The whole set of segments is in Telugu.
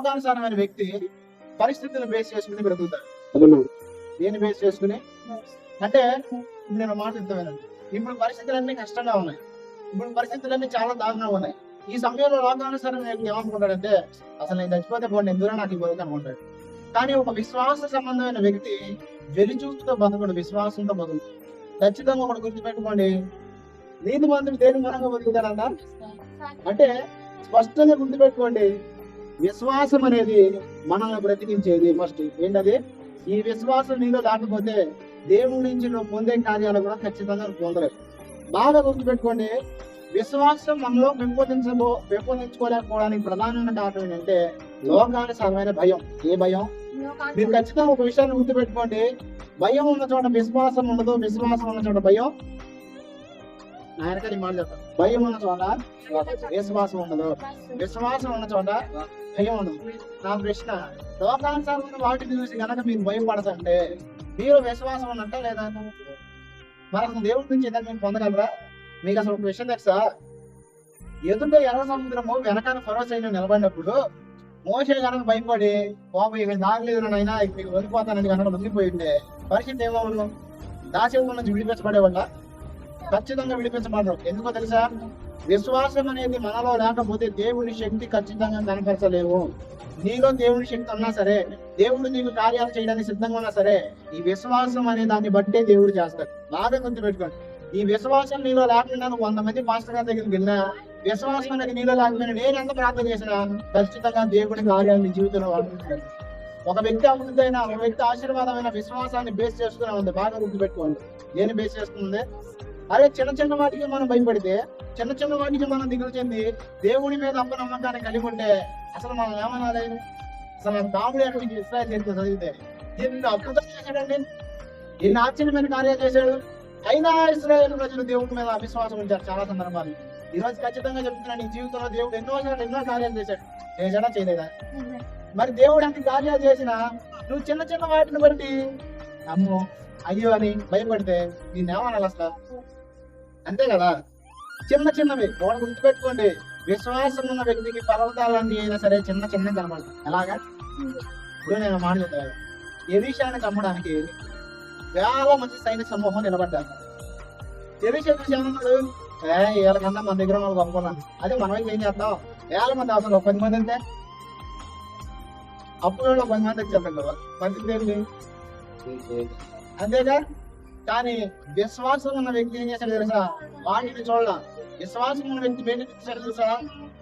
లోకానుసారమైన వ్యక్తి పరిస్థితులను బేస్ చేసుకుని బ్రతుకుతాడు. దేని బేస్ చేసుకుని? అంటే నేను మాట చెప్తాను ఇప్పుడు పరిస్థితులన్నీ కష్టంగా ఉన్నాయి. ఇప్పుడు పరిస్థితులన్నీ చాలా దారుణంగా ఉన్నాయి. ఈ సమయంలో లోకానుసారం ఏమనుకుంటాడంటే అసలు నేను చచ్చిపోతే పోండి ఎందులో నాకు బతుకు అనుకుంటాడు కానీ ఒక విశ్వాస సంబంధమైన వ్యక్తి వెలిచూపుతో బతకడు విశ్వాసంతో బతుకు ఖచ్చితంగా ఒకటి గుర్తుపెట్టుకోండి. నీతి మంత్రులు దేని పరంగా బతుకుతాడంట? అంటే స్పష్టంగా గుర్తుపెట్టుకోండి. విశ్వాసం అనేది మనల్ని బ్రతికించేది ఫస్ట్ ఏంటది? ఈ విశ్వాసం నీలో దాటిపోతే దేవుడి నుంచి నువ్వు పొందే కార్యాలు కూడా ఖచ్చితంగా పొందలేవు. బాగా గుర్తుపెట్టుకోండి విశ్వాసం మనలో పెంపొందించబో పెంపొందించుకోలేకపోవడానికి ప్రధానమైన కారణం ఏంటంటే లోకానుసారమైన భయం. ఏ భయం? మీరు ఖచ్చితంగా ఒక విషయాన్ని గుర్తుపెట్టుకోండి. భయం ఉన్న చోట విశ్వాసం ఉండదు విశ్వాసం ఉన్న చోట భయం. ఆయనకని మాట భయం ఉన్న చోట విశ్వాసం ఉండదు. విశ్వాసం ఉన్న చోట భయం ఉండదు. నా ప్రశ్న లోకానుసారమైన వాటిని చూసి కనుక మీరు భయపడదంటే మీరు విశ్వాసం ఉన్నట్ట లేదా? మరి అసలు దేవుడి నుంచి ఏదైనా మీరు పొందగలరా? మీకు అసలు ఒక విషయం తెలుసా? ఎదుట ఎర్ర సముద్రము వెనకాల ఫరో సైన్యం నిలబడినప్పుడు మోసే కనుక భయపడి బాబు ఇక దాగలేదు అయినా మీకు వదిలిపోతానని కనుక వదిలిపోయిండే పరిస్థితి ఏమవును? దాసేవుల నుంచి విడిపించబడేవాళ్ళ? ఖచ్చితంగా విడిపించబడరు ఎందుకో తెలుసా? విశ్వాసం అనేది మనలో లేకపోతే దేవుని శక్తి ఖచ్చితంగా కనపరచలేవు. నీలో దేవుని శక్తి ఉన్నా సరే దేవుడు నీకు కార్యాలు చేయడానికి సిద్ధంగా ఉన్నా సరే ఈ విశ్వాసం అనే దాన్ని బట్టే దేవుడు చేస్తాడు. బాగా గుర్తు పెట్టుకోండి ఈ విశ్వాసం నీలో లేకుండా నువ్వు వంద మంది మాస్టర్ గారి దగ్గరికి వెళ్ళినా విశ్వాసం అనేది నీలో లేకపోయినా నేను ఎంత ప్రార్థన చేసినా ఖచ్చితంగా దేవుడి కార్యాలు నీ జీవితంలో వాడుకుంటాడు ఒక వ్యక్తి అభివృద్ధి ఒక వ్యక్తి ఆశీర్వాదమైన విశ్వాసాన్ని బేస్ చేసుకునే ఉంది బాగా గుర్తుపెట్టుకోండి. నేను బేస్ చేసుకుంది అరే చిన్న చిన్న వాటికి మనం భయపడితే చిన్న చిన్న వాటికి మనం దిగులు చెంది దేవుడి మీద అప్పనమ్మకాన్ని కలిగి ఉంటే అసలు మనం ఏమనాలి? అసలు మన కామెడీ అక్కడి ఇస్రాయల్ చరిత్ర చదివితే ఎన్ని అద్భుతం చేశాడండి. ఎన్ని ఆశ్చర్యమైన కార్యాలు చేశాడు. అయినా ఇస్రాయల్ ప్రజలు దేవుడి మీద అవిశ్వాసం ఉంచారు. చాలా సందర్భాలు. ఈ రోజు ఖచ్చితంగా చెప్తున్నాను నీ జీవితంలో దేవుడు ఎన్నో సార్లు ఎన్నో కార్యాలు చేశాడు. చేశాడా చేయలేదా? మరి దేవుడు అంత కార్యాలు చేసినా నువ్వు చిన్న చిన్న వాటిని బట్టి అమ్మో అయ్యో అని భయపడితే నేనేమనాలి అసలు? అంతే కదా? చిన్న చిన్నవి ఒకటి గుర్తుపెట్టుకోండి. విశ్వాసం ఉన్న వ్యక్తికి పర్వతాలన్నీ అయినా సరే చిన్న చిన్న కనబడతాయి. ఎలాగా? ఇప్పుడు నేను మాట చెప్తాను. ఎలీషాని చంపడానికి వేల మంది సైనిక సమూహం నిలబడ్డారు. ఎలీషా చూసి ఏమన్నాడు? ఏ వీళ్ళకన్నా మన దగ్గర వాళ్ళు కనుక్కున్నాను అదే మనం ఏం చేద్దాం వేల మంది అవసరం ఒక పది మంది అంటే అప్పుడు ఒక పది మంది చెప్పండి పరిస్థితి ఏంటి? అంతేగా? కానీ విశ్వాసం ఉన్న వ్యక్తి ఏం చేశాడు తెలుసా? వాటిని చూడాల. విశ్వాసం ఉన్న వ్యక్తి బయట చూశాడు తెలుసా?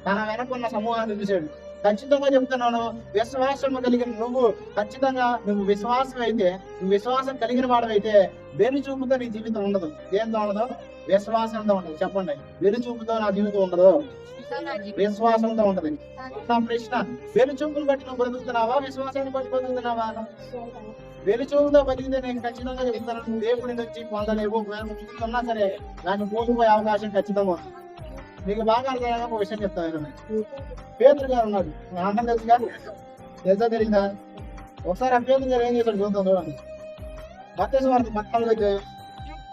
తన వెనక ఉన్న సమూహాన్ని చూశాడు. ఖచ్చితంగా చెప్తున్నాను విశ్వాసం కలిగిన నువ్వు ఖచ్చితంగా నువ్వు విశ్వాసం అయితే నువ్వు విశ్వాసం కలిగిన వాడవైతే వెను చూపుతో నీ జీవితం ఉండదు. ఏంతో ఉండదు? విశ్వాసంతో ఉండదు. చెప్పండి. వెను చూపుతో నా జీవితం ఉండదు? విశ్వాసంతో ఉంటది. నా ప్రశ్న వెను చూపును బట్టి నువ్వు బ్రతుకుతున్నావా? విశ్వాసాన్ని బట్టి బ్రతుకుతున్నావా వెలుచూపుతో బతికితే నేను ఖచ్చితంగా చెప్తాను దేవుడి నుంచి నువ్వు ఉన్నా సరే నాకు పోటుపోయే అవకాశం ఖచ్చితంగా ఉంది. మీకు బాగా అర్థమయ్యాక ఒక విషయం చెప్తాను పేదరు గారు ఉన్నాడు నా అన్నం తెలుసు గారు తెలుసా తెలియదా? ఒకసారి ఆ పేదరు గారు ఏం చేశాడు చూద్దాం చూడండి. మత్స్య వారికి పట్టాలు దగ్గర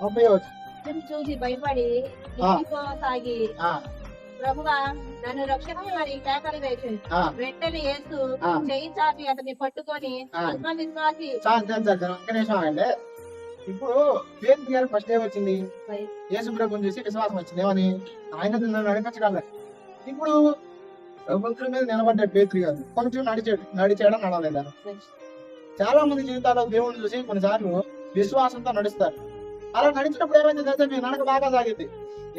ముప్పై చూసి భయపడి. సాగి ప్రభువా నన్ను కేకలు వెంటనే యేసు. చేయి అతన్ని పట్టుకొని. ఆత్మవిశ్వాసి ఇప్పుడు పేదరు గారు ఫస్ట్ ఏమొచ్చింది? యేసు ప్రభుని చూసి విశ్వాసం వచ్చింది. ఏమని? ఆయన నన్ను నడిపించగలరు ఇప్పుడు ప్రభుత్వం మీద నిలబడ్డాడు పేతురు గారు కొంచెం నడిచాడు నడిచాడా నడవలేదా? చాలా మంది జీవితాల్లో దేవుడిని చూసి కొన్నిసార్లు విశ్వాసంతో నడుస్తారు. అలా నడిచినప్పుడు ఏమైంది తెలుసా? మీ నడక బాగా సాగింది.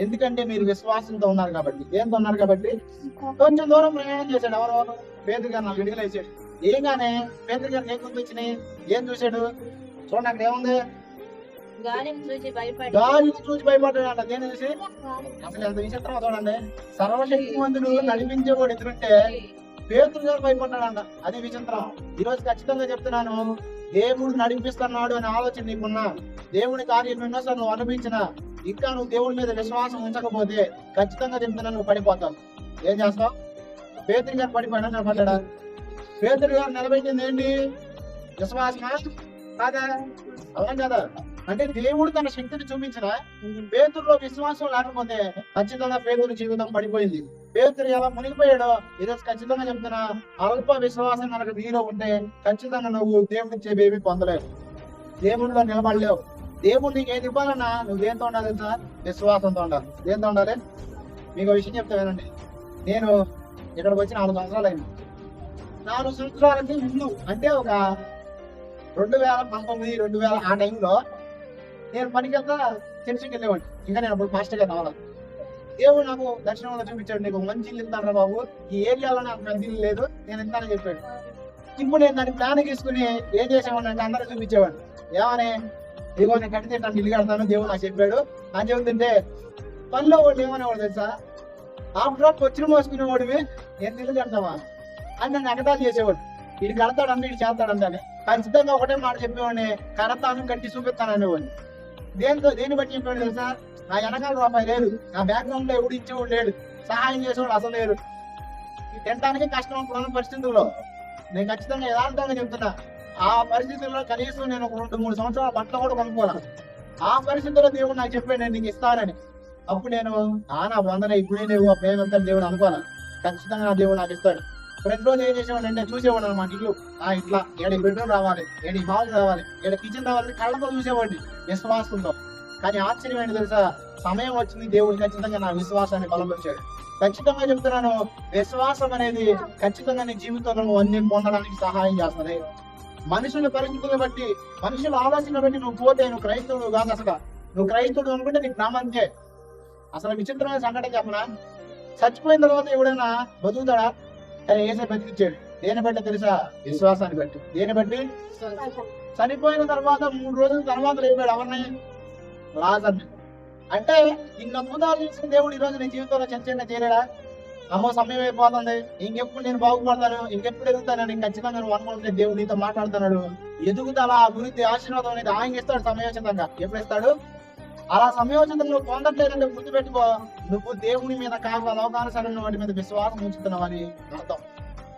ఎందుకంటే మీరు విశ్వాసంతో ఉన్నారు కాబట్టి. ఏంతో ఉన్నారు కాబట్టి? కొంచెం దూరం ప్రయాణం చేశాడు. ఎవరు? పేదరు గారు నాకు విడుదల వేసాడు ఏంగానే పేదరు గారికి ఏం గుర్తొచ్చినాయి ఏం చూశాడు? చూడండి అక్కడ ఏముంది? గాలిని చూసి భయపడ్డాడు దేని చూసి అసలు ఎంత విచిత్రం చూడండి. సర్వశక్తివంతుడు నడిపించేవాడు ఎదురుంటే పేతులు గారు భయపడ్డాడంట. అది విచిత్రం. ఈ రోజు ఖచ్చితంగా చెప్తున్నాను. దేవుడు నడిపిస్తున్నాడు అనే ఆలోచన నీకున్నా దేవుని కార్యం ఎన్నోసార్లు నువ్వు అనిపించిన ఇంకా నువ్వు దేవుడి మీద విశ్వాసం ఉంచకపోతే ఖచ్చితంగా చెప్తున్నా నువ్వు పడిపోతావు. ఏం చేస్తావు? పేతురు గారు పడిపోయాడా నిలబడ్డా? పేతురు గారు నిలబెట్టింది ఏంటి? విశ్వాసమా? కాదా? అవునా కదా? అంటే దేవుడు తన శక్తిని చూపించిన పేతురులో విశ్వాసం లేకపోతే ఖచ్చితంగా పేతురు జీవితం పడిపోయింది. పేతురు ఎలా మునిగిపోయాడో ఈరోజు ఖచ్చితంగా చెప్తున్నా అల్ప విశ్వాసం కనుక నీలో ఉంటే ఖచ్చితంగా నువ్వు దేవుడి ఇచ్చే బేబీ పొందలేవు. దేవుడిలో నిలబడలేవు. దేవుడు నీకు ఏది ఇవ్వాలన్నా నువ్వు దేంతో ఉండాలి తెలుసా? విశ్వాసంతో ఉండాలి. దేంతో ఉండాలి? మీకు విషయం చెప్తా వినండి. నేను ఇక్కడికి వచ్చి నాలుగు సంవత్సరాలు అయింది. నాలుగు సంవత్సరాలకి ముందు అంటే ఒక రెండు వేల పంతొమ్మిది రెండు వేల ఆ టైంలో నేను పనికి వెళ్తా చర్చికి వెళ్ళేవాడిని. ఇంకా నేను అప్పుడు మాస్టర్గా కావాలి దేవుడు నాకు దర్శనంలో చూపించాడు నీకు మంచి ఇల్లు ఇస్తాను బాబు. ఈ ఏరియాలో నాకు పెద్ద ఇల్లు లేదు నేను ఇస్తానని చెప్పాడు ఇప్పుడు నేను దాన్ని ప్లాన్ తీసుకుని ఏం చేసేవాడిని అంటే అందరూ చూపించేవాడిని. ఏమని? ఇదిగో నేను కట్టి నన్ను ఇల్లు కడతాను దేవుడు నాకు చెప్పాడు. అని చెబుతుంటే పనిలో వాళ్ళు ఏమనేవాడు తెలుసా? ఆఫ్టర్ ఆల్ వచ్చిన మోసుకునేవాడివి. నేను ఇల్లు కడతావా అని నన్ను ఎగతాలు చేసేవాడు. ఇది కడతాడంటే ఇది చేస్తాడంటే ఖచ్చితంగా ఒకటే మాట చెప్పేవాడిని కడతాను కట్టి చూపిస్తాను అనేవాడిని. దేంతో దేన్ని బట్టి చెప్పాడు తెలుసా? నా వెనకాల రూపాయి లేదు నా బ్యాక్గ్రౌండ్లో ఎవడు ఇచ్చేవాడు లేడు. సహాయం చేసేవాడు అసలు లేరు తినటానికి తినడానికి కష్టం ఉన్న పరిస్థితుల్లో. నేను ఖచ్చితంగా యథార్థంగా చెప్తున్నా. ఆ పరిస్థితుల్లో కనీసం నేను ఒక రెండు మూడు సంవత్సరాల బట్టలు కూడా కొనుక్కోవాలి? ఆ పరిస్థితుల్లో దేవుడు నాకు చెప్పాడు నేను నీకు ఇస్తానని. అప్పుడు నేను ఆ నా వందన ఇప్పుడే నువ్వు ఆ ప్రేమంతా దేవుడు అనుకోవాలి? ఖచ్చితంగా నా దేవుడు నాకు ఇస్తాడు. ప్రతిరోజు ఏం చేసేవాడు అంటే చూసేవాడు అనమాట ఇల్లు. ఆ ఇట్లా ఏడు బెడ్రూమ్ రావాలి ఏడు హాల్ రావాలి ఏడు కిచెన్ రావాలి కళ్ళతో చూసేవాడిని విశ్వాసంతో. కానీ ఆశ్చర్యం ఏంటి తెలుసా? సమయం వచ్చింది దేవుడు ఖచ్చితంగా నా విశ్వాసాన్ని బలపరిచాడు. ఖచ్చితంగా చెప్తున్నాను విశ్వాసం అనేది ఖచ్చితంగా నీ జీవితంలో అన్ని పొందడానికి సహాయం చేస్తుంది. మనుషుల పరిస్థితులను బట్టి మనుషుల ఆలోచన బట్టి నువ్వు పోతే నువ్వు క్రైస్తవుడు కాదు అసలు. నువ్వు క్రైస్తవుడు అనుకుంటే నీకు నామంతే అసలు విచిత్రమైన సంఘటన చెప్పనా? చచ్చిపోయిన తర్వాత ఎవడైనా బతుకుతాడా? కానీ ఏసే బతికిచ్చాడు. దేని బట్టి తెలుసా? విశ్వాసాన్ని బట్టి. దేని బట్టి? చనిపోయిన తర్వాత మూడు రోజుల తర్వాత లేపాడు ఎవరిని? లాజర్ని. అంటే ఇన్ని అద్భుతాలు చేసిన దేవుడు ఈ రోజు నీ జీవితంలో చర్చగా చేయలేడా? అమ్మో సమయం అయిపోతుంది. ఇంకెప్పుడు నేను బాగుపడతాను? ఇంకెప్పుడు ఎదుగుతాను నేను ఖచ్చితంగా నువ్వు అనుకుంటే దేవుడు నీతో మాట్లాడుతున్నాడు. ఎదుగుదల అభివృద్ధి ఆశీర్వాదం అనేది ఆయన ఇస్తాడు సమయోచితంగా. ఎప్పుడు ఇస్తాడు? అలా సమయోచితం నువ్వు పొందట్లేదంటే గుర్తుపెట్టుకో. నువ్వు దేవుని మీద కాక లోకానుసరణ వాటి మీద విశ్వాసం ఉంచుతున్నావని అర్థం.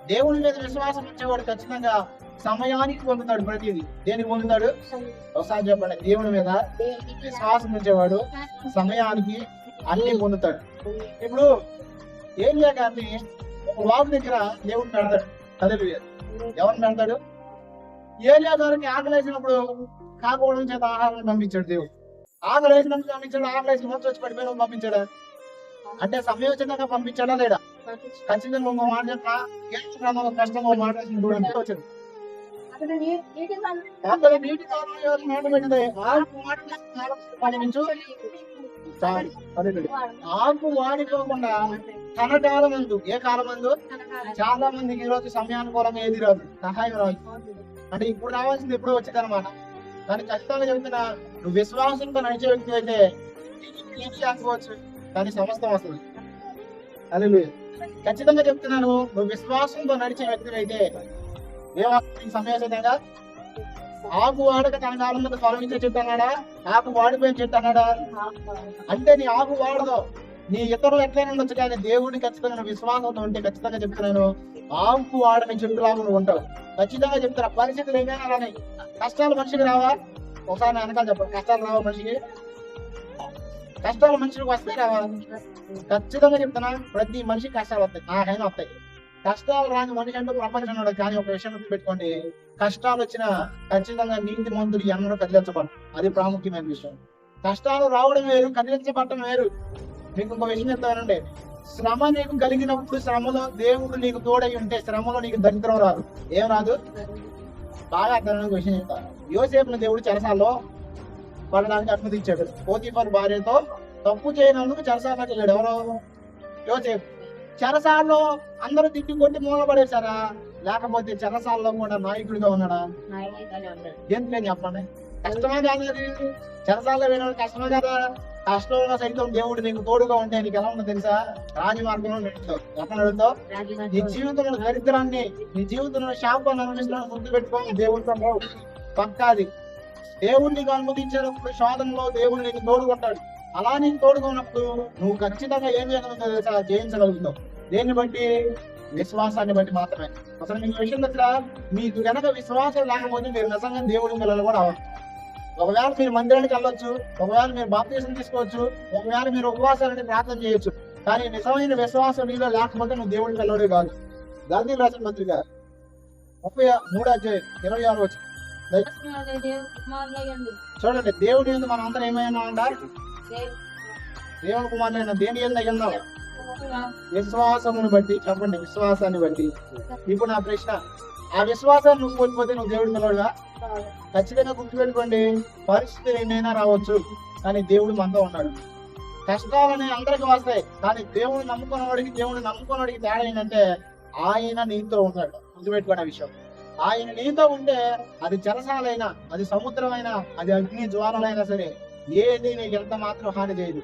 దేవుని మీద విశ్వాసం ఉంచేవాడు ఖచ్చితంగా సమయానికి పొందుతాడు ప్రతిదీ. దేనికి పొందుతాడు? ఒకసారి చెప్పండి. దేవుని మీద విశ్వాసం ఉంచేవాడు సమయానికి అన్ని పొందుతాడు. ఇప్పుడు ఏలియా గారిని ఒక వాగు దగ్గర దేవుడు పెడతాడు. కదలు ఎవరిని పెడతాడు? ఏలియా గారిని ఆకలేసినప్పుడు కాకపోవడం చేత ఆహారాన్ని పంపించాడు దేవుడు. ఆకలి వేసినప్పుడు పంపించాడు ఆకలి వేసిన వచ్చి వచ్చి పడిపోయిన పంపించాడా? అంటే సమయోచితంగా పంపించాడా లేడా ఖచ్చితంగా ఇంకో మాట చెప్పా కష్టంగా మాట చూడండి ఆకు వాడిపోకుండా తన కాలం ఎందు ఏ కాలం ఎందు చాలా మందికి ఈ రోజు సమయానుకూలంగా ఏది రాదు. సహాయం రాదు. అంటే ఇప్పుడు రావాల్సింది ఎప్పుడు వచ్చింది అనమాట దాన్ని ఖచ్చితంగా చెబుతున్నా. నువ్వు విశ్వాసంతో నడిచే వ్యక్తి అయితే నీకు అనుకోవచ్చు కానీ సమస్తం వస్తుంది అదే ఖచ్చితంగా చెప్తున్నాను నువ్వు విశ్వాసంతో నడిచే వ్యక్తి అయితే ఏమవుతుంది సమయోచితంగా ఆకు వాడక తన కాలంలో మీద ఫలమించే చెట్టు అన్నాడా ఆకు వాడిపోయిన చెట్టు అన్నాడా అంటే నీ ఆకు వాడదు. నీ ఇతరులు ఎట్లయినా ఉండొచ్చు కానీ దేవుడిని ఖచ్చితంగా విశ్వాసంతో ఉంటే ఖచ్చితంగా చెప్తున్నాను ఆంపు వాడని చెట్టులాగా నువ్వు ఉంటావు. ఖచ్చితంగా చెప్తున్నా పరిస్థితులు ఏమైనా రాని కష్టాలు మనిషికి రావా? ఒకసారి నా వెనకాల చెప్పు కష్టాలు రావా మనిషికి? కష్టాలు మనిషికి వస్తాయి రావా? ఖచ్చితంగా చెప్తున్నా ప్రతి మనిషికి కష్టాలు వస్తాయి నాకైనా వస్తాయి. కష్టాలు రాని మనిషి అంటే ప్రపంచం ఉండదు కానీ ఒక విషయం పెట్టుకోండి కష్టాలు వచ్చినా ఖచ్చితంగా నీతి మందులు ఎన్నడూ కదిలించబడు అది ప్రాముఖ్యమైన విషయం. కష్టాలు రావడం వేరు కదిలించబడటం వేరు. మీకు ఇంకో విషయం చెప్తానండి. శ్రమ నీకు కలిగినప్పుడు శ్రమలో దేవుడు నీకు తోడై ఉంటే శ్రమలో నీకు దరిద్రం రాదు. ఏం రాదు? బాగా అర్థమైన విషయం చెప్తా. యోసేపుని దేవుడు చెరసాల్లో పడడానికి అనుమతించాడు పోతీఫర్ భార్యతో తప్పు చేయనందుకు చెరసాలకు వెళ్ళాడు. ఎవరు? యోసేపు. చెరసాల్లో అందరూ తిట్టి కొట్టి మూల పడేశారా లేకపోతే చెరసాల్లో కూడా నాయకుడిగా ఉన్నాడా? ఎందుకని చెప్పండి? కష్టమే కాదు చెరసాల్లో వెళ్ళడం కష్టమే కదా. కష్టంలో సైతం దేవుడు నీకు తోడుగా ఉంటే నీకు ఎలా ఉందో తెలుసా? రాజు మార్గంలో నడుస్తావు ఎక్కడ నడుస్తావు నీ జీవితంలో దరిద్రాన్ని నీ జీవితంలో శాపాన్ని అనుభవించడానికి గుర్తు పెట్టుకో దేవుడితో. పక్కాది. దేవుడు నీకు అనుమతించినప్పుడు శోధనలో దేవుడు నీకు తోడుకుంటాడు అలా నీకు తోడుగా ఉన్నప్పుడు నువ్వు ఖచ్చితంగా ఏం చేయగలుగుతావు తెలుసా? జయించగలుగుతావు. దేన్ని బట్టి? విశ్వాసాన్ని బట్టి మాత్రమే. అసలు మీకు విషయం దగ్గర మీకు గనక విశ్వాసం లేకపోతే మీరు నిజంగా దేవుడి పిల్లలు కూడా అవ్వరు ఒకవేళ మీరు మందిరానికి వెళ్ళొచ్చు ఒకవేళ మీరు బాప్తీసం తీసుకోవచ్చు ఒకవేళ మీరు ఉపవాసాలని ప్రార్థన చేయొచ్చు. కానీ నిజమైన విశ్వాసం నీలో లేకపోతే నువ్వు దేవుడికి వెళ్ళడే కాదు. గాంధీ రాసిన గారు. ముప్పై మూడు అధ్యాయం ఇరవై ఆరు వచ్చి చూడండి దేవుడి మీద మనం అందరం ఏమైనా ఉందా దేవుని కుమారులైన దేని మీద అయ్యిందా విశ్వాసమును బట్టి చెప్పండి విశ్వాసాన్ని బట్టి. ఇప్పుడు నా ప్రశ్న ఆ విశ్వాసాన్ని నువ్వు కోల్పోతే నువ్వు దేవుడి నిలవడుగా ఖచ్చితంగా గుర్తుపెట్టుకోండి పరిస్థితి ఏమైనా రావచ్చు కానీ దేవుడు మనతో ఉన్నాడు. కష్టాలని అందరికి వస్తాయి కానీ దేవుడు నమ్ముకున్నవాడికి దేవుడు నమ్ముకున్నవాడికి తేడా ఏంటంటే ఆయన నీతో ఉన్నాడు గుర్తుపెట్టుకోండి ఆ విషయం. ఆయన నీతో ఉంటే అది చెరసాలైనా అది సముద్రమైనా అది అగ్ని జ్వాలలైనా సరే ఏది నీకు ఎంత మాత్రం హాని చేయదు.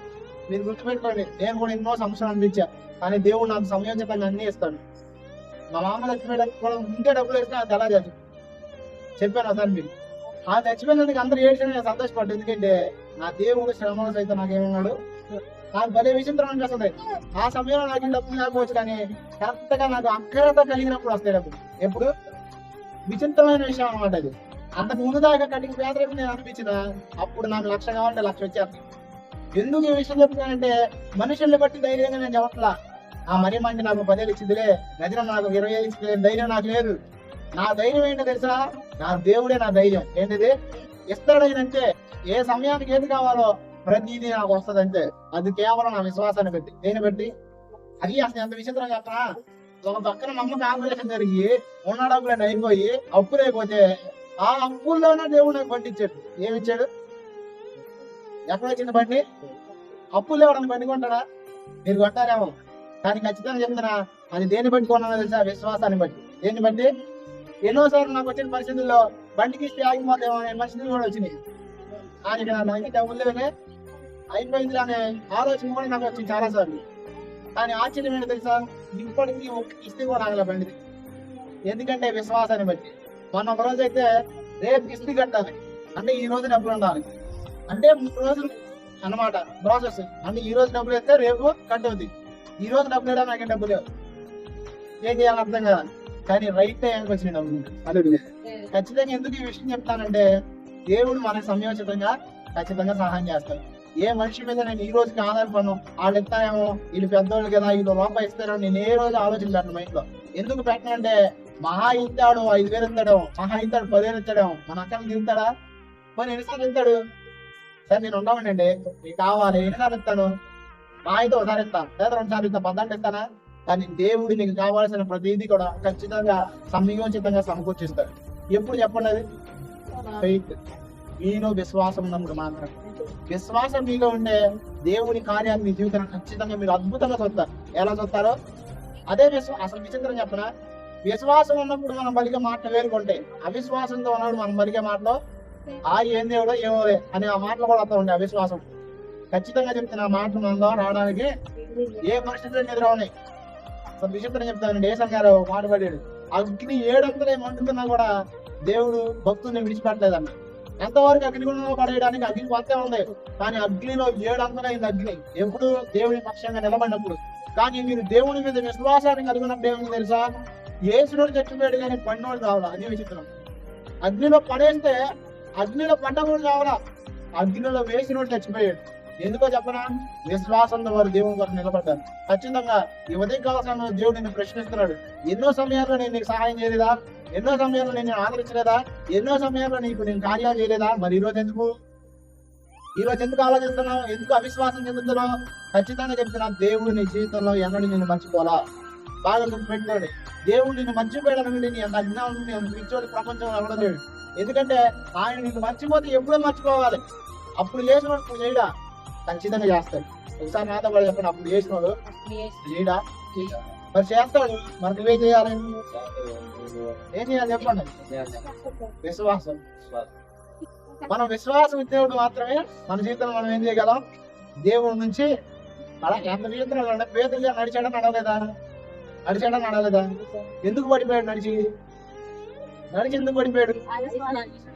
మీరు గుర్తుపెట్టుకోండి నేను కూడా ఎన్నో సంవత్సరాలు అనిపించా కానీ దేవుడు నాకు సంయోజకంగా అన్ని ఇస్తాడు. మా మామ లక్ష్మి కూడా ఉంటే డబ్బులు ఇస్తే అది ఎలా చెప్పాను అసలు మీరు ఆ చచ్చిపోయినందుకు అందరూ ఏడ్చిన నేను ఎందుకంటే నా దేవుడు శ్రమలు సైతం నాకేమన్నాడు? నాకు భలే విచిత్రం అనిపిస్తుంది. ఆ సమయంలో నాకు డబ్బులు లేకపోవచ్చు కానీ కరెక్ట్గా నాకు అక్కడతో కలిగినప్పుడు వస్తాయి డబ్బులు. ఎప్పుడు? విచిత్రమైన విషయం అనమాట అది. అంతకు ముందు దాకా కటింగ్ పేదలకు నేను అనిపించిన అప్పుడు నాకు లక్ష కావాలంటే లక్ష వచ్చేది ఎందుకు ఈ విషయం చెప్తున్నానంటే మనుషుల్ని బట్టి ధైర్యంగా నేను చెప్పట్లా ఆ మరి మంటి నాకు పదేళ్ళు ఇచ్చిందిలే నదిన నాకు ఇరవై ఐదు ఇచ్చింది ధైర్యం నాకు లేదు. నా ధైర్యం ఏంటో తెలుసా? నా దేవుడే నా ధైర్యం. ఏంటిది? ఇస్తాడైనంటే ఏ సమయానికి ఏది కావాలో ప్రతిదీ నాకు వస్తుంది అంతే అది కేవలం నా విశ్వాసాన్ని బట్టి. దేని బట్టి? అది అసలు ఎంత విచిత్రం చెప్పనా? ఒక పక్కన నమ్మకం ఆపరేషన్ జరిగి ఉన్న డబ్బులు అయిపోయి అప్పు లేకపోతే ఆ అప్పుల్లోనే దేవుడు నాకు బండి ఇచ్చాడు. ఏమిచ్చాడు? ఎక్కడ వచ్చింది బండి? అప్పులు ఎవడని బండి కొంటాడా? మీరు కొంటారేమో. కానీ ఖచ్చితంగా చెప్తున్నా అది దేని బట్టి కొన్నానో తెలుసా? విశ్వాసాన్ని బట్టి. దేన్ని బట్టి? ఎన్నోసార్లు నాకు వచ్చిన పరిస్థితుల్లో బండికి ఇస్తే ఆగిపోతేమో అనే పరిస్థితులు కూడా వచ్చినాయి. కానీ నాకు డబ్బులు లేవనే అయిపోయింది అనే ఆలోచన కూడా నాకు వచ్చింది చాలా సార్లు కానీ ఆశ్చర్యం ఏంటో తెలుసా? ఇప్పటికీ ఒక కిస్తీ కూడా ఆగల బండిది. ఎందుకంటే విశ్వాసాన్ని బట్టి. మొన్న ఒక రోజు అయితే రేపు కిస్తీ కట్టాలి. అంటే ఈ రోజు డబ్బులు ఉండాలి. అంటే మూడు రోజులు అన్నమాట ప్రాసెస్. అంటే ఈ రోజు డబ్బులు వేస్తే రేపు కట్ అవుతుంది ఈ రోజు డబ్బులు వేయడం నాకేం డబ్బులు లేవు. ఏం చేయాలి అర్థం కాదు. కానీ రైట్ టైంకి వచ్చిన ఖచ్చితంగా ఎందుకు ఈ విషయం చెప్తానంటే దేవుడు మనకు సంయోచితంగా ఖచ్చితంగా సహాయం చేస్తాడు. ఏ మనిషి మీద నేను ఈ రోజుకి ఆధారపడను వాళ్ళు ఇస్తారేమో వీళ్ళు పెద్దోళ్ళు కదా వీళ్ళు రూపాయి ఇస్తారో నేను ఏ రోజు ఆలోచించాను మైండ్లో. ఎందుకు పెట్టనంటే మహా ఇస్తాడు ఐదు వేలు ఇస్తాడు మహా ఇస్తాడు పదివేలు ఇస్తాడు మన అక్కడ తింటాడా? మరి ఎన్నిసార్లు ఇస్తాడు సరే నేను ఉండమండి మీకు కావాలి ఎన్నిసార్లు ఇస్తాను? మా అయితే ఒకసారి ఇస్తాను లేదా రెండు సార్లు ఇస్తాను పద్దంటే ఇస్తానా? కానీ దేవుడు నీకు కావాల్సిన ప్రతిదీ కూడా ఖచ్చితంగా సమయోచితంగా సమకూర్చిస్తాడు. ఎప్పుడు చెప్పండి అది? ఫెయిత్ మీలో విశ్వాసం ఉన్నప్పుడు మాత్రం విశ్వాసం మీలో ఉండే దేవుని కార్యాలు మీ జీవితంలో ఖచ్చితంగా మీరు అద్భుతంగా చూస్తారు. ఎలా చూస్తారో? అదే విశ్వ అసలు విచిత్రం చెప్పనా? విశ్వాసం ఉన్నప్పుడు మనం పలికే మాటలు వేరుకుంటే అవిశ్వాసంతో ఉన్నప్పుడు మనం పలికే మాటలు ఆ ఏం దేవుడో ఏమో అనే ఆ మాటలు కూడా వస్తూ ఉండే అవిశ్వాసం. ఖచ్చితంగా చెప్తున్న ఆ మాటలు మనలో రావడానికి ఏ పరిస్థితులు ఎదురవునాయి అసలు విచిత్రం చెప్తానండి ఏసం గారు మాట పడాడు అగ్ని ఏడంతలే మండుతున్నా కూడా దేవుడు భక్తుల్ని విడిచిపెట్టలేదన్న. ఎంతవరకు అగ్నిగుణంలో పడేయడానికి అగ్ని కొత్త ఉంది. కానీ అగ్నిలో ఏడంతలైంది అగ్ని. ఎప్పుడు దేవుని పక్షంగా నిలబడినప్పుడు. కానీ మీరు దేవుని మీద విశ్వాసాన్ని కలిగినప్పుడు ఏమైంది తెలుసా? ఏసునోడు చచ్చిపోయాడు కానీ పడినోడు కావాలా? అది విచిత్రం. అగ్నిలో పడేస్తే అగ్నిలో పడ్డవాడు కావాలా? అగ్నిలో వేసినోడు చచ్చిపోయాడు. ఎందుకో చెప్పనా? విశ్వాసంతో వారు దేవుని కొరకు నిలబడ్డారు. ఖచ్చితంగా ఈ ఉదయకాల సమయంలో దేవుడు నిన్ను ప్రశ్నిస్తున్నాడు. ఎన్నో సమయాల్లో నేను నీకు సహాయం చేయలేదా? ఎన్నో సమయాల్లో నేను ఆదరించలేదా? ఎన్నో సమయాల్లో నీకు నేను కార్యాలు చేయలేదా? మరి ఈరోజు ఎందుకు? ఈ రోజు ఎందుకు ఆలోచిస్తున్నావు? ఎందుకు అవిశ్వాసం చెందుతున్నావు? ఖచ్చితంగా చెప్తున్నా దేవుడు నీ జీవితంలో ఎన్నడూ నేను మర్చిపోలా. బాగా గుర్తుపెట్టుకోండి. దేవుడు నిన్ను మర్చిపోయాడనండి నీ అంత అజ్ఞానం నీ అంత పిచ్చోడి ఎవడలేడు ఎందుకంటే ఆయన నిన్ను మర్చిపోతే ఎప్పుడో మర్చిపోవాలి. అప్పుడు చేసినోడు చేయడా? ఖచ్చితంగా చేస్తాడు. ఒకసారి నాతో కూడా చెప్పండి అప్పుడు చేసినోడు. చేయడా మరి చేస్తాడు. మరి నువ్వేం చేయాలి? ఏం చేయాలి చెప్పండి. విశ్వాసం. మనం విశ్వాసం ఇచ్చినప్పుడు మాత్రమే మన జీవితంలో మనం ఏం చేయగలం? దేవుడి నుంచి అలా ఎంత జీవితంలో పేదలుగా నడిచాడా నడవలేదా? నడిచాడా నడవలేదా? ఎందుకు పడిపోయాడు నడిచి? నడిచి ఎందుకు పడిపోయాడు?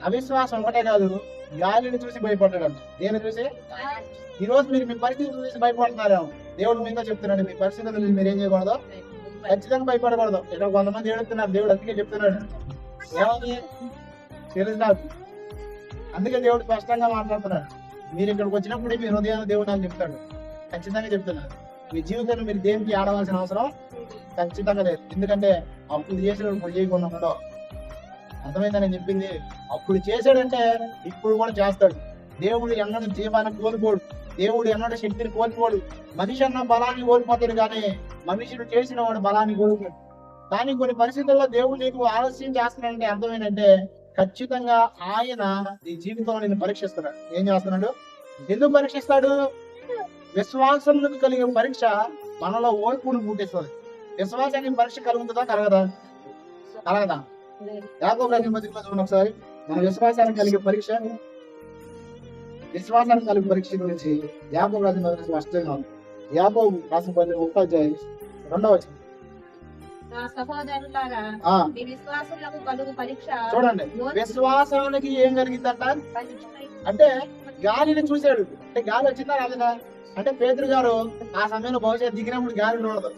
అవిశ్వాసం. ఒకటే కాదు గాలిని చూసి భయపడ్డాడు. దేని చూసి? ఈ రోజు మీరు మీ పరిస్థితి చూసి భయపడుతున్నారేమో. దేవుడు మీతో చెప్తున్నాడు మీ పరిస్థితులు చూసి మీరు ఏం చేయకూడదు? ఖచ్చితంగా భయపడకూడదు. ఇక్కడ కొంతమంది ఏడుతున్నారు దేవుడు అందుకే చెప్తున్నాడు. ఏమని తెలుసు నాకు. అందుకే దేవుడు స్పష్టంగా మాట్లాడుతున్నాడు. మీరు ఇక్కడికి వచ్చినప్పుడు మీ హృదయాన్ని దేవుడు నాకు చెప్తాడు. ఖచ్చితంగా చెప్తున్నాను మీ జీవితంలో మీరు దేనికి ఆడవలసిన అవసరం? ఖచ్చితంగా లేదు. ఎందుకంటే అప్పుడు ఇప్పుడు చేయకుండా ఉండవు. అర్థమైందని చెప్పింది. అప్పుడు చేశాడంటే ఇప్పుడు కూడా చేస్తాడు. దేవుడు ఎన్నడూ జీవాన్ని కోల్పోడు. దేవుడు ఎన్నడూ శక్తిని కోల్పోడు. మనిషి అన్న బలాన్ని కోల్పోతాడు కానీ మనుషుడు చేసిన వాడు బలాన్ని కోల్పోడు. కానీ కొన్ని పరిస్థితుల్లో దేవుడు నీకు ఆలస్యం చేస్తున్నాడంటే అర్థమైందంటే ఖచ్చితంగా ఆయన నీ జీవితంలో నేను పరీక్షిస్తున్నాడు. ఏం చేస్తున్నాడు? ఎందుకు పరీక్షిస్తాడు? విశ్వాసంలో కలిగే పరీక్ష మనలో ఓర్పును పుట్టిస్తుంది విశ్వాసానికి పరీక్ష కలుగుతుందా? కలగదా? కలగదా. యాకోబు రాసిన చదవండి ఒకసారి. మన విశ్వాసానికి కలిగే పరీక్ష. విశ్వాసానికి కలిగే పరీక్ష గురించి యాకోబు రాసిన పత్రిక స్పష్టంగా ఉంది. యాకోబు రాసిన ఒకటో అధ్యాయం రెండవ చూడండి. విశ్వాసానికి ఏం కలిగిందంట అంటే గాలిని చూశాడు. అంటే గాలి వచ్చిందా రాలేదా? అంటే పేదరు గారు ఆ సమయంలో బహుశా దిగినప్పుడు గాలి చూడదు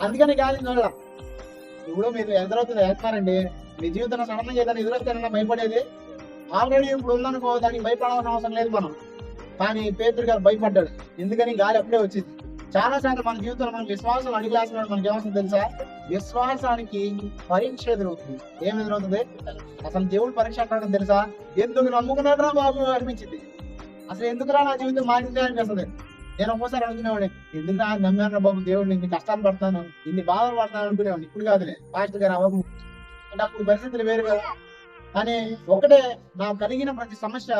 అందుకని గాలిని చూడడం ఇప్పుడు మీరు ఎదురవుతుంది వేస్తారండి నీ జీవితంలో సడన్గా ఏదైనా భయపడేది? ఆల్రెడీ ఇప్పుడు ఉందనుకో దానికి భయపడాల్సిన అవసరం లేదు మనం. కానీ పేదరు గారు భయపడ్డాడు. ఎందుకని గాలి అప్పుడే వచ్చింది. చాలా సార్లు మన జీవితంలో మన విశ్వాసం అడిగేసిన మనకి ఏమవుతుంది తెలుసా? విశ్వాసానికి పరీక్ష ఎదురవుతుంది. ఏం ఎదురవుతుంది? అసలు దేవుడు పరీక్ష అంటాడని తెలుసా? ఎందుకు నమ్ముకున్నాడ్రా బాబు అనిపించింది. అసలు ఎందుకురా నా జీవితం మారింది అనిపిస్తుంది. నేను ఒక్కోసారి అనుకునేవాడిని ఎందుకు నమ్మాను బాబు? దేవుడు ఇన్ని కష్టాలు పడతాను ఇన్ని బాధలు పడతాను అనుకునేవాడిని. ఇప్పుడు కాదులే. పాస్టర్ గారు అవ్వకు అంటే అప్పుడు పరిస్థితులు వేరు కదా. కానీ ఒకటే నాకు కలిగిన ప్రతి సమస్య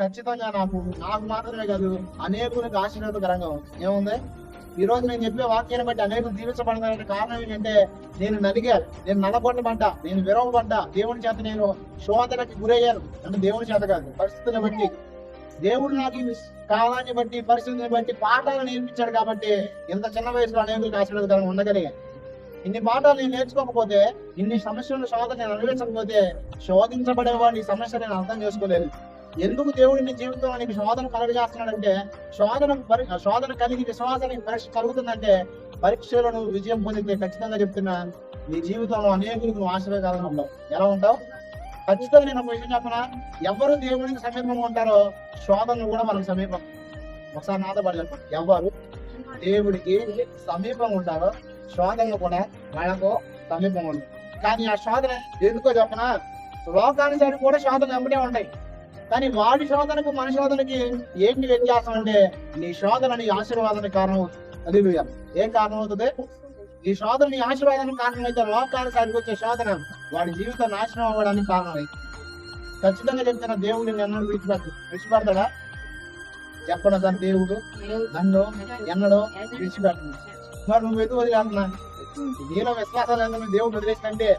ఖచ్చితంగా నాకు నాకు మాత్రమే కాదు అనేకులకు ఆశీర్వాదకరంగా ఉంది. ఏముంది? ఈ రోజు నేను చెప్పే వాక్యాన్ని బట్టి అనేకులు దీవించబడడానికి కారణం ఏంటంటే నేను నలిగాను నేను నలగొట్టబడ్డా నేను విరవబడ్డ దేవుని చేత నేను శోధనకి గురయ్యాను. అంటే దేవుని చేత కాదు పరిస్థితులను బట్టి. దేవుడు నాకు ఈ కాలాన్ని బట్టి పరిస్థితిని బట్టి పాఠాలు నేర్పించాడు కాబట్టి ఇంత చిన్న వయసులో అనేకులకు ఆశీర్వాదకరంగా ఉండగలిగా ఇన్ని మాటలు నేను నేర్చుకోకపోతే ఇన్ని సమస్యలను శోధన నేను అనుభవించకపోతే శోధించబడేవాడు ఈ సమస్య నేను అర్థం చేసుకోలేదు. ఎందుకు దేవుడు నీ జీవితంలో నీకు శోధన కలుగజేస్తున్నాడంటే శోధన పరి శోధన కలిగి విశ్వాసానికి పరీక్ష కలుగుతుందంటే పరీక్షలో నువ్వు విజయం పొందితే ఖచ్చితంగా చెప్తున్నా నీ జీవితంలో అనేకులు నువ్వు ఆశీర్వాదాలను ఉండవు. ఎలా ఉంటావు? ఖచ్చితంగా నేను ఒక విషయం చెప్పనా? ఎవరు దేవునికి సమీపంగా ఉంటారో శోధనలు కూడా మనకు సమీపం. ఒకసారి నాతో పడలేదు ఎవరు దేవుడికి సమీపంగా ఉంటారో శోధనలు కూడా సమీపంగా ఉంటాయి కానీ ఆ శోధన ఎందుకో చెప్పనా? లోకానుసారి కూడా శోధనలు వెంబడే ఉంటాయి. కానీ వాడి శోధనకు మన శోధనకి ఏంటి వ్యత్యాసం అంటే నీ శోధన నీ ఆశీర్వాదానికి కారణం అవుతుంది అది ఏం కారణం అవుతుంది ఈ శోధన నీ ఆశీర్వాదానికి కారణం అయితే లోకానుసారికి వచ్చే శోధన వాడి జీవితం నాశనం అవ్వడానికి కారణమైంది ఖచ్చితంగా చెప్తున్న దేవుడిని ఎన్నడూ విడిచిపెట్టు విడిచిపెడతాడా? చెప్పండి సార్ దేవుడు? నన్ను ఎన్నడో విడిచిపెట్టను మరి నువ్వు ఎదుగు వదిలేస్తున్నా నీలో విశ్వాసం లేదని దేవుడు వదిలేసినంటే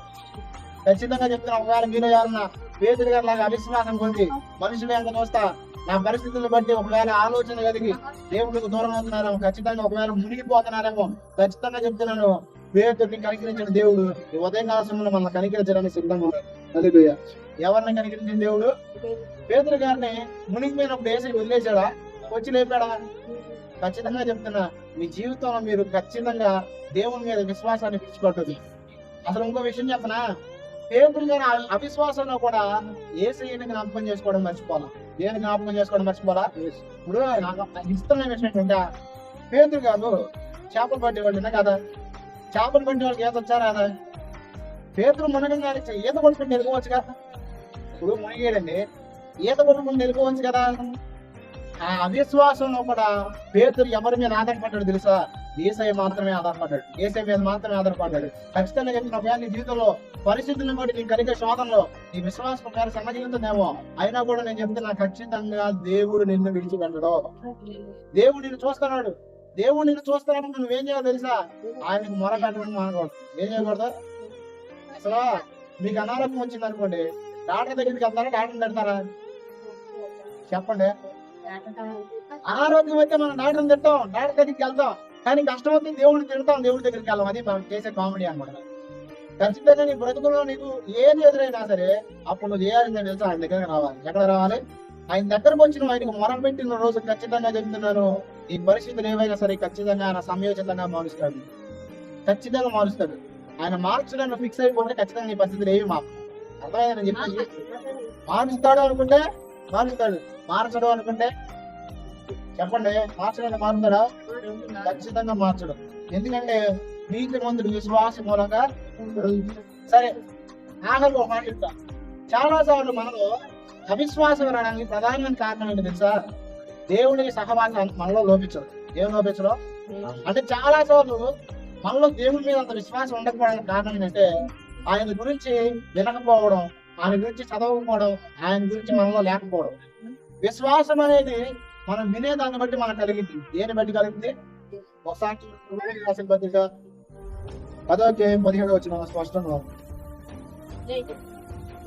ఖచ్చితంగా చెప్తున్నా ఒకవేళ మీలో ఎవరన్నా పేదలు గారు లాగా అవిశ్వాసం పొంది మనుషులు ఎంత చూస్తా నా పరిస్థితులను బట్టి ఒకవేళ ఆలోచన కలిగి దేవుడికి దూరం అవుతున్నారేమో ఖచ్చితంగా ఒకవేళ మునిగిపోతున్నారేమో ఖచ్చితంగా చెప్తున్నాను పేదల్ని కనికరించిన దేవుడు. ఈ ఉదయకాల సమయంలో మన కనికరించడానికి సిద్ధంగా ఉన్నాడు. ఎవరిని కనికరించిన దేవుడు? పేదరు గారిని మునిగిపోయినప్పుడు వేసి వదిలేశాడా? వచ్చి లేపాడా? ఖచ్చితంగా చెప్తున్నా మీ జీవితంలో మీరు ఖచ్చితంగా దేవుని మీద విశ్వాసాన్ని పిచ్చిపట్టదు అసలు ఇంకో విషయం చెప్పనా పేదరు గారి అవిశ్వాసంలో కూడా ఏసయ్యని జ్ఞాపకం చేసుకోవడం మర్చిపోవాలా? దేని జ్ఞాపకం చేసుకోవడం మర్చిపోవాలా? ఇప్పుడు నాకు ఇష్టమైన విషయం ఏంటంటే పేదరు గారు చేపలు పట్టేవాళ్ళు కదా? చేపలు పట్టే వాళ్ళకి ఈత వచ్చారా కదా పేదరు మునగంగా ఈత కొట్టుకుని నిలుకోవచ్చు కదా? ఇప్పుడు మునిగాడండి ఈత కొట్టుకుని నిలుకోవచ్చు కదా? ఆ అవిశ్వాసంలో కూడా పేతురు ఎవరి మీద ఆధారపడ్డాడు తెలుసా? ఏసఐ మాత్రమే ఆధారపడ్డాడు. ఏసఐ మీద మాత్రమే ఆధారపడ్డాడు. ఖచ్చితంగా చెప్పిన ఒకవేళ నీ జీవితంలో పరిస్థితులను బట్టి నీ కలిగే శోధనలో నీ విశ్వాసం ఒకవేళ సన్నగిలుతుందేమో అయినా కూడా నేను చెప్తున్నా ఖచ్చితంగా దేవుడు నిన్ను విడిచిపెట్టడు. దేవుడు నిన్ను చూస్తున్నాడు. దేవుడు నిన్ను చూస్తున్నాడు నువ్వేం చేయాలో తెలుసా? ఆయనకు మొర పెట్టడం మానకూడదు. ఏం చేయకూడదు? అసలు మీకు అనారోగ్యం వచ్చింది అనుకోండి డాక్టర్ దగ్గరికి వెళ్తారా? డాక్టర్ పెడతారా? చెప్పండి. అనారోగ్యం అయితే మనం డాక్టర్ తింటాం డాక్టర్ దగ్గరికి వెళ్తాం కానీ కష్టం అవుతుంది దేవుడిని తిడతాం దేవుడి దగ్గరికి వెళ్ళాం. అది మనం చేసే కామెడీ అనమాట ఖచ్చితంగా నీ బ్రతుకులో నీకు ఏది ఎదురైనా సరే అప్పుడు నువ్వు చేయాల్సిందని తెలుసా? ఆయన దగ్గరకు రావాలి. ఎక్కడ రావాలి? ఆయన దగ్గరకు వచ్చి నువ్వు ఆయనకు మొరం పెట్టిన రోజు ఖచ్చితంగా చెప్తున్నాను ఈ పరిస్థితులు ఏవైనా సరే ఖచ్చితంగా ఆయన సమయోచితంగా మారుస్తాడు. ఖచ్చితంగా మారుస్తాడు. ఆయన మార్చడానికి ఫిక్స్ అయిపోతే ఖచ్చితంగా నీ పరిస్థితులు ఏవి మాకు అర్థమైందని చెప్పి మారుస్తాడు అనుకుంటే మారుస్తాడు. మార్చడం అనుకుంటే చెప్పండి మార్చడం మారుతాడా ఖచ్చితంగా మార్చడం. ఎందుకంటే నీతి మందులు విశ్వాసం మూలంగా సరే ఆఖరికి ఒక మాట చెప్తా. చాలా సార్లు మనలో అవిశ్వాసం రావడానికి ప్రధానమైన కారణం ఏంటి తెలుసా? దేవుడికి సహవాసం మనలో లోపించదు దేవుడు లోపించడం? అంటే చాలా సార్లు మనలో దేవుని మీద అంత విశ్వాసం ఉండకపోవడానికి కారణం ఏంటంటే ఆయన గురించి వినకపోవడం ఆయన గురించి చదవకపోవడం ఆయన గురించి మనలో లేకపోవడం. విశ్వాసం అనేది మనం వినే దాన్ని బట్టి మనకు కలిగింది. దేని బట్టి కలిగింది? ఒకసారి రోమిలకు రాసిన పత్రిక పదో అధ్యాయం పదిహేడు వచ్చిన స్పష్టంగా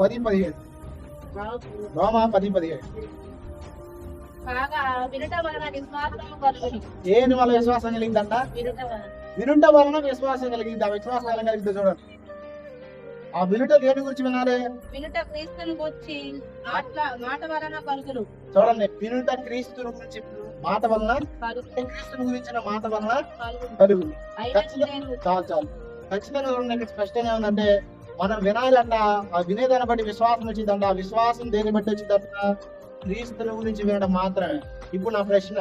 పది పదిహేడు. రోమా పది పదిహేడు. ఏని వల్ల విశ్వాసం కలిగిందంట? వినుట వలన. విశ్వాసం కలిగింది. ఆ విశ్వాసం కలిగింది చూడండి. ఆ వినుట దేని గురించి వినాలి? వినుట క్రీస్తుని గురించి మాట వలన కలుగును చూడండి వినుట క్రీస్తుని గురించి మాట వలన క్రీస్తుని గురించిన మాట వలన కలుగు చాలు చాలు. ఖచ్చితంగా ఇక్కడ స్పష్టంగా ఉందంటే మనం వినాలంట ఆ వినేదాన్ని బట్టి విశ్వాసం వచ్చిందంట ఆ విశ్వాసం దేని బట్టి వచ్చిందంట? క్రీస్తుని గురించి వినడం మాత్రమే. ఇప్పుడు నా ప్రశ్న.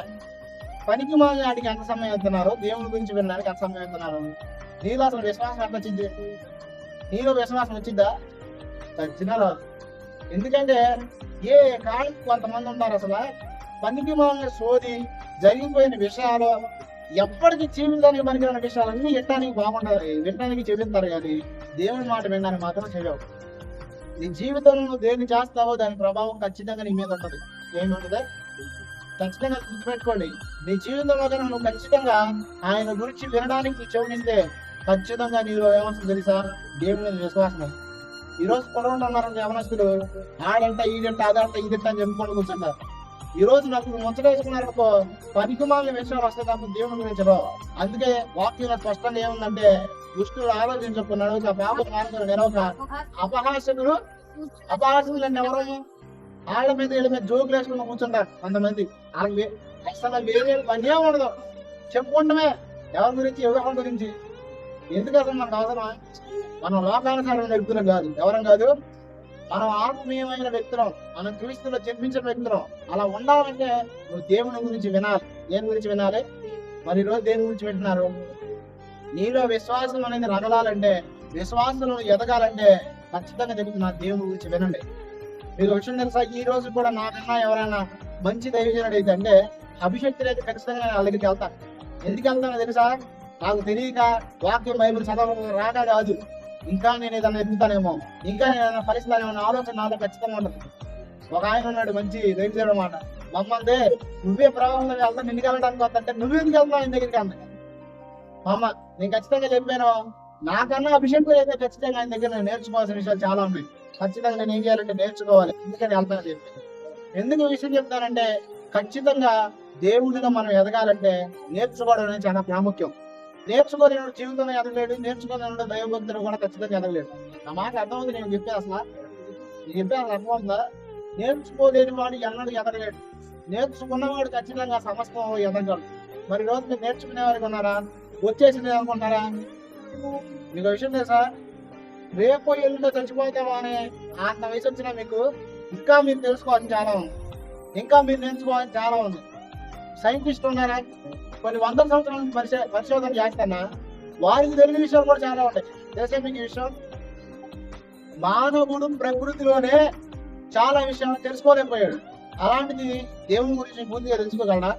పనికి మాలినాడికి ఎంత సమయం అవుతున్నారు దేవుని గురించి వినడానికి ఎంత సమయం అవుతున్నారు నీలో అసలు విశ్వాసం ఎంత వచ్చింది? నీలో విశ్వాసం వచ్చిందా? ఖచ్చితంగా రాదు ఎందుకంటే ఏ కాలం కొంతమంది ఉన్నారు అసలు? పనికి మాలిన సోది జరిగిపోయిన విషయాలు ఎప్పటికీ జీవితానికి పనికిరాని విషయాలన్నీ వినడానికి బాగుంటారు వినడానికి చెబుతారు కానీ దేవుని మాట వినడానికి మాత్రం చేయవు నీ జీవితంలో నువ్వు దేన్ని చేస్తావో దాని ప్రభావం ఖచ్చితంగా నీ మీద ఉంటుంది. ఏముంటుంది ఖచ్చితంగా గుర్తుపెట్టుకోండి. నీ జీవితంలో కనుక నువ్వు ఖచ్చితంగా ఆయన గురించి వినడానికి నువ్వు చెవునిస్తే ఖచ్చితంగా నీలో ఏమొస్తుంది తెలుసా? దేవుని మీద విశ్వాసం ఈరోజు ఈ రోజు కొడవలు ఉన్నారు యవనస్తులు ఆడంట ఈడంట అదంట ఇదంట అని చెప్పుకొని కూర్చుంటారు. ఈ రోజు నాకు ముచ్చట వేసుకున్నారనుకో పనికి విషయాలు వస్తే తప్ప దేవుని గురించి రో అందుకే వాక్యంలో స్పష్టంగా ఏముందంటే దుష్టులు ఆలోచించుకున్నాడు ఆ పాప మార్గం నెరవక అపహాసకులు అపహాసకులు అంటే ఎవరు? వాళ్ళ మీద వీళ్ళ మీద జోకులు వేసుకుని కూర్చుంటారు కొంతమంది. వాళ్ళకి అసలు వేరే పనే ఉండదు. చెప్పుకుంటమే ఎవరి గురించి? ఎవరి గురించి. ఎందుకు అసలు మనకు అవసరమా? మనం లోకానుసారమైన వ్యక్తులం కాదు. ఎవరం కాదు? మనం ఆత్మీయమైన వ్యక్తులం. మనం క్రీస్తులో జన్మించిన వ్యక్తులం. అలా ఉండాలంటే నువ్వు దేవుని గురించి వినాలి. దేని గురించి వినాలి? మరి ఈ రోజు దేని గురించి వింటున్నారు? నీలో విశ్వాసం అనేది రగలాలంటే విశ్వాసంలో ఎదగాలంటే ఖచ్చితంగా చెప్తున్నా దేవుని గురించి వినండి. మీరు విషయం తెలుసా? ఈ రోజు కూడా నాకన్నా ఎవరైనా మంచి దైవజనుడు అయితే అంటే అభిషక్తులు అయితే ఖచ్చితంగా నేను వాళ్ళ దగ్గరికి వెళ్తాను. ఎందుకు వెళ్తానో తెలుసా? నాకు తెలియక వాక్యం బైబిల్ చదవడం రాగా కాదు ఇంకా నేను ఏదైనా ఎదుగుతానేమో ఇంకా నేను ఏదైనా ఫలిస్తానేమో ఆలోచన నాలో ఖచ్చితంగా ఉండదు ఒక ఆయన ఉన్నాడు మంచి దైవజనుడు అన్నమాట. మమ్మందే నువ్వే ప్రవాహంలో వెళ్తా నిన్ను వెళ్ళడానికి వద్దంటే నువ్వు ఎందుకు వెళ్తావు ఆయన దగ్గరికి అంది అమ్మ నేను ఖచ్చితంగా చెప్పాను నాకన్నా అభిషేకం అయితే ఖచ్చితంగా ఆయన దగ్గర నేను నేర్చుకోవాల్సిన విషయాలు చాలా ఉన్నాయి. ఖచ్చితంగా నేను ఏం చేయాలంటే నేర్చుకోవాలి ఎందుకని వెళ్తానని చెప్పి ఎందుకు విషయం చెప్తానంటే ఖచ్చితంగా దేవుడిగా మనం ఎదగాలంటే నేర్చుకోవడం అనేది చాలా ప్రాముఖ్యం. నేర్చుకోని జీవితంలో ఎదగలేడు నేర్చుకోలేని దైవభక్తులు కూడా ఖచ్చితంగా ఎదగలేడు. నా మాట అర్థమవుతుంది నేను చెప్పే అసలు. నేను చెప్పే అసలు అర్థమవుతుందా నేర్చుకోలేని వాడు ఎన్నడూ ఎదగలేడు. నేర్చుకున్నవాడు ఖచ్చితంగా సమస్తం ఎదగలడు మరి రోజు మీరు నేర్చుకునే వారికి ఉన్నారా? వచ్చేసింది అనుకుంటారా మీకు విషయం తెలుసా? రేపు ఎల్లుండో చచ్చిపోతామా అనే అంత వయసు వచ్చినా మీకు ఇంకా మీరు తెలుసుకోవాలని చాలా ఉంది. ఇంకా మీరు నేర్చుకోవాలని చాలా ఉంది. సైంటిస్ట్ ఉన్నారా? కొన్ని వందల సంవత్సరాల నుంచి పరిశో పరిశోధన చేస్తానా వారికి తెలియని విషయాలు కూడా చాలా ఉంటాయి తెలిసే మీకు ఈ విషయం మానవుడు ప్రకృతిలోనే చాలా విషయాలు తెలుసుకోలేకపోయాడు. అలాంటిది దేవుని గురించి పూర్తిగా తెలుసుకోగలరా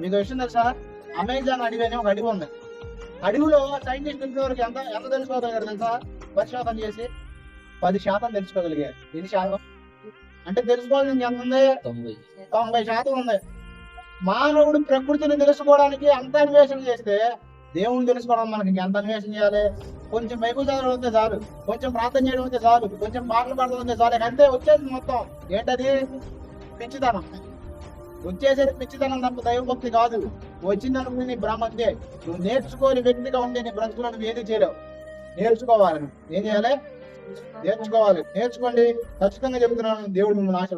మీకు విషయం తెలుసా? అమెజాన్ అడవి అనే ఒక అడవి ఉంది. అడవిలో సైంటిస్ట్ వరకు ఎంత ఎంత తెలుసుకోగలిగారు తెలుసా? పరిశోధన చేసి పది శాతం తెలుసుకోగలిగారు. ఎన్ని శాతం? అంటే తెలుసుకోవాల్సింది ఎంత ఉంది? తొంభై శాతం ఉంది. మానవుడు ప్రకృతిని తెలుసుకోవడానికి అంత అన్వేషణ చేస్తే దేవుని తెలుసుకోవడం మనకి ఎంత అన్వేషణ చేయాలి? కొంచెం మైకు చదవడం వస్తే చాలు కొంచెం ప్రార్థన చేయడం వస్తే చాలు కొంచెం పాటలు పాడడం వస్తే చాలు అంతే వచ్చేది మొత్తం. ఏంటది? పిచ్చితనం. వచ్చేసేది పిచ్చితనం తప్ప దైవభక్తి కాదు. వచ్చిందనుకుని నీ భ్రమ నువ్వు నేర్చుకోని వ్యక్తిగా ఉండే నీ బ్రతుకులో నువ్వు ఏది చేయలేవు. నేర్చుకోవాలి ఏం చేయాలి? నేర్చుకోవాలి. నేర్చుకోండి. ఖచ్చితంగా చెబుతున్నాను దేవుడు మిమ్మల్ని ఆశ